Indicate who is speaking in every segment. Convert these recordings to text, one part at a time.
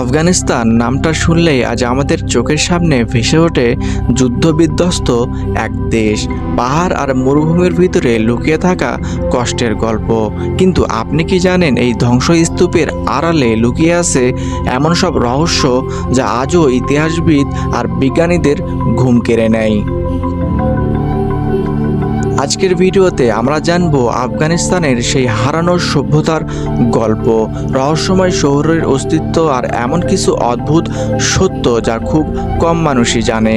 Speaker 1: আফগানিস্তান নামটা শুনলেই আজ আমাদের চোখের সামনে ভেসে ওঠে যুদ্ধবিধ্বস্ত এক দেশ। পাহাড় আর মরুভূমির ভিতরে লুকিয়ে থাকা কষ্টের গল্প। কিন্তু আপনি কি জানেন এই ধ্বংসস্তূপের আড়ালে লুকিয়ে আছে এমন সব রহস্য যা আজও ইতিহাসবিদ আর বিজ্ঞানীদের ঘুম কেড়ে নেয়? আজকের ভিডিওতে আমরা জানব আফগানিস্তানের সেই হারানো সভ্যতার গল্প, রহস্যময় শহরের অস্তিত্ব আর এমন কিছু অদ্ভুত সত্য যা খুব কম মানুষই জানে।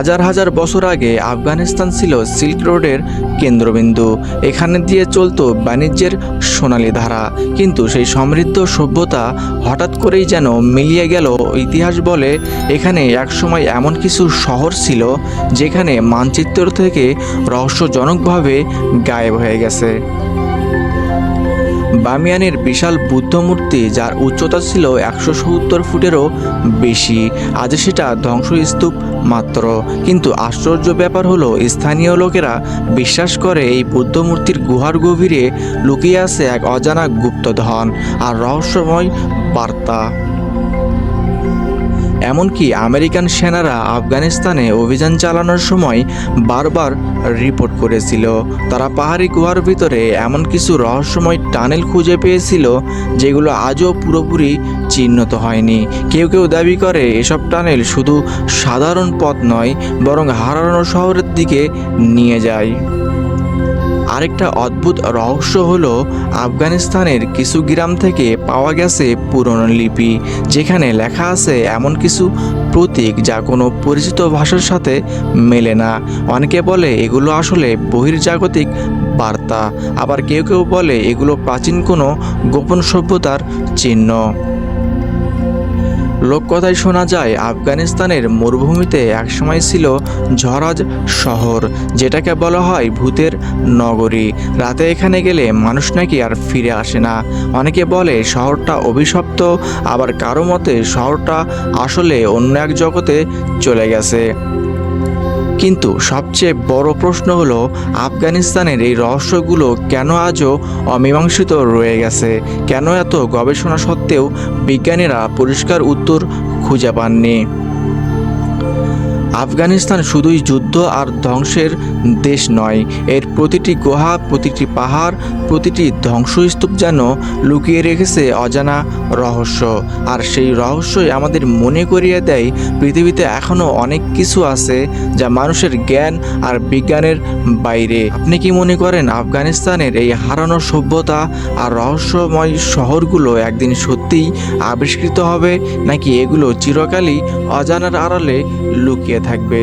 Speaker 1: হাজার হাজার বছর আগে আফগানিস্তান ছিল সিল্ক রোডের কেন্দ্রবিন্দু। এখানে দিয়ে চলতো বাণিজ্যের সোনালী ধারা। কিন্তু সেই সমৃদ্ধ সভ্যতা হঠাৎ করেই যেন মিলিয়ে গেল ইতিহাস বলে, এখানে একসময় এমন কিছু শহর ছিল যেখানে মানচিত্র থেকে রহস্যজনকভাবে গায়েব হয়ে গেছে। বামিয়ানের বিশাল বুদ্ধ মূর্তি, যার উচ্চতা ছিল একশো সত্তর ফুটেরও বেশি, আজ সেটা ধ্বংসস্তূপ মাত্র। কিন্তু আশ্চর্য ব্যাপার হলো, স্থানীয় লোকেরা বিশ্বাস করে এই বুদ্ধ মূর্তির গুহার গভীরে লুকিয়ে আছে এক অজানা গুপ্তধন আর রহস্যময় বার্তা। এমনকি আমেরিকান সেনারা আফগানিস্তানে অভিযান চালানোর সময় বারবার রিপোর্ট করেছিল। তারা পাহাড়ি গুহার ভিতরে এমন কিছু রহস্যময় টানেল খুঁজে পেয়েছিল, যেগুলো আজও পুরোপুরি চিহ্নিত হয়নি। কেউ কেউ দাবি করে, এসব টানেল শুধু সাধারণ পথ নয়, বরং হারানো শহরের দিকে নিয়ে যায়। আরেকটা অদ্ভুত রহস্য হলো, আফগানিস্তানের কিছু গ্রাম থেকে পাওয়া গেছে পুরনো লিপি, যেখানে লেখা আছে এমন কিছু প্রতীক যা কোনো পরিচিত ভাষার সাথে মেলে না। অনেকে বলে এগুলো আসলে বহির্জাগতিক বার্তা, আবার কেউ কেউ বলে এগুলো প্রাচীন কোনো গোপন সভ্যতার চিহ্ন। লোককথায় শোনা যায়, আফগানিস্তানের মরুভূমিতে একসময় ছিল ঝরাজ শহর, যেটাকে বলা হয় ভূতের নগরী। রাতে এখানে গেলে মানুষ নাকি আর ফিরে আসে না। অনেকে বলে, শহরটা অভিশপ্ত, আবার কারও মতে শহরটা আসলে অন্য এক জগতে চলে গেছে। কিন্তু সবচেয়ে বড় প্রশ্ন হলো, আফগানিস্তানের এই রহস্যগুলো কেন আজও অমীমাংসিত রয়ে গেছে? কেন এত গবেষণা সত্ত্বেও বিজ্ঞানীরা পরিষ্কার উত্তর খুঁজে পাননি? আফগানিস্তান শুধুই যুদ্ধ আর ধ্বংসের দেশ নয়। এর প্রতিটি গুহা, প্রতিটি পাহাড়, প্রতিটি ধ্বংসস্তূপ যেন লুকিয়ে রেখেছে অজানা রহস্য। আর সেই রহস্যই আমাদের মনে করিয়ে দেয় পৃথিবীতে এখনও অনেক কিছু আছে যা মানুষের জ্ঞান আর বিজ্ঞানের বাইরে। আপনি কি মনে করেন আফগানিস্তানের এই হারানো সভ্যতা আর রহস্যময় শহরগুলো একদিন সত্যিই আবিষ্কৃত হবে, নাকি এগুলো চিরকালই অজানার আড়ালে লুকিয়ে থাকবে।